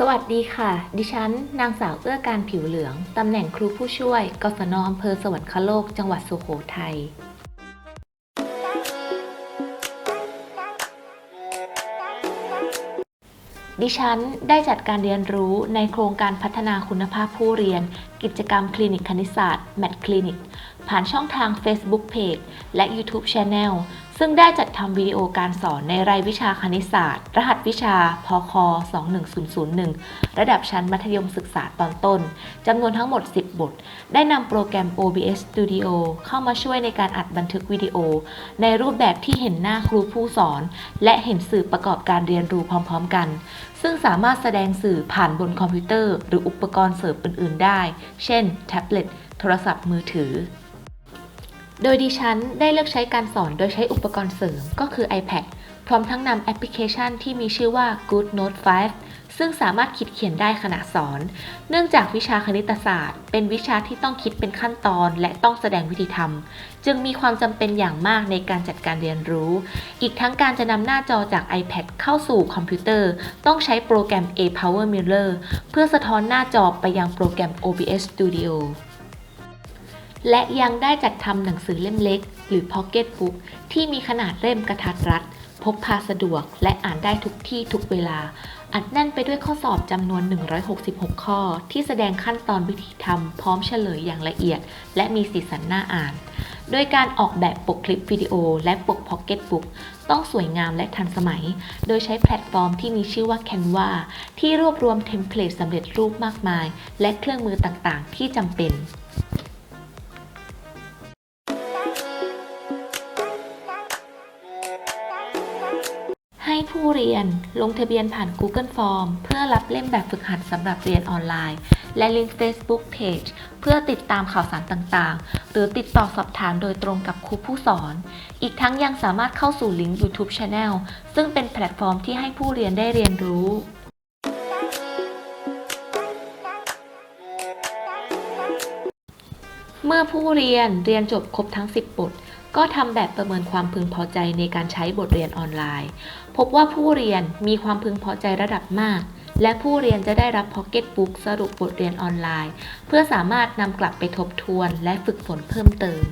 สวัสดีค่ะ ดิฉัน นางสาวเอื้อการผิวเหลือง ตำแหน่งครูผู้ช่วย กศนอำเภอสวรรคโลก จังหวัดสุโขทัย ดิฉันได้จัดการเรียนรู้ในโครงการพัฒนาคุณภาพผู้เรียน กิจกรรมคลินิกคณิตศาสตร์ แมทคลินิก ผ่านช่องทาง Facebook Page และ YouTube Channel ซึ่งได้จัดทำวิดีโอการสอนในรายวิชาคณิตศาสตร์ รหัสวิชา พค 21001 ระดับชั้นมัธยมศึกษาตอนต้น จำนวนทั้งหมด 10 บท ได้นำโปรแกรม OBS Studio เข้ามาช่วยในการอัดบันทึกวิดีโอ ในรูปแบบที่เห็นหน้าครูผู้สอน และเห็นสื่อประกอบการเรียนรู้พร้อม ๆ กัน ซึ่งสามารถแสดงสื่อผ่านบนคอมพิวเตอร์ หรืออุปกรณ์เสริมอื่น ๆ ได้ เช่น แท็บเล็ต โทรศัพท์มือถือ โดยดิฉันได้เลือกใช้การสอนโดยใช้อุปกรณ์เสริมก็คือ iPad พร้อมทั้งนำแอปพลิเคชันที่มีชื่อว่า Good Note 5 ซึ่งสามารถคิดเขียนได้ขณะสอน เนื่องจากวิชาคณิตศาสตร์ เป็นวิชาที่ต้องคิดเป็นขั้นตอน และต้องแสดงวิธีทำจึงมีความจำเป็นอย่างมากในการจัดการเรียนรู้ อีกทั้งการจะนำหน้าจอจาก iPad เข้าสู่คอมพิวเตอร์ ต้องใช้โปรแกรม A Power Mirror เพื่อสะท้อนหน้าจอไปยังโปรแกรม OBS Studio และยังได้จัดทำหนังสือเล่มเล็ก หรือ Pocket Book ที่มีขนาดเล่มกระทัดรัด พกพาสะดวกและอ่านได้ทุกที่ทุกเวลา อัดแน่นไปด้วยข้อสอบจำนวน 166 ข้อ ที่แสดงขั้นตอนวิธีทำพร้อมเฉลยอย่างละเอียด และมีสีสันน่าอ่าน โดยการออกแบบปกคลิปวิดีโอและปก Pocket Book ต้องสวยงามและทันสมัย โดยใช้แพลตฟอร์มที่มีชื่อว่า Canva ที่รวบรวมเทมเพลตสำเร็จรูปมากมาย และเครื่องมือต่างๆ ที่จำเป็น ให้ผู้เรียนลงทะเบียนผ่าน Google Form เพื่อรับเล่มแบบฝึกหัดสำหรับเรียนออนไลน์ และลิงก์ Facebook Page เพื่อติดตามข่าวสารต่างๆ หรือติดต่อสอบถามโดยตรงกับครูผู้สอน อีกทั้งยังสามารถเข้าสู่ลิงก์ YouTube Channel ซึ่งเป็นแพลตฟอร์มที่ให้ผู้เรียนได้เรียนรู้เมื่อผู้เรียนเรียนจบครบทั้ง 10 บท ก็ทำแบบประเมินความพึงพอใจในการใช้บทเรียนออนไลน์ พบว่าผู้เรียนมีความพึงพอใจระดับมาก และผู้เรียนจะได้รับ Pocket Book สรุปบทเรียนออนไลน์ เพื่อสามารถนำกลับไปทบทวนและฝึกฝนเพิ่มเติม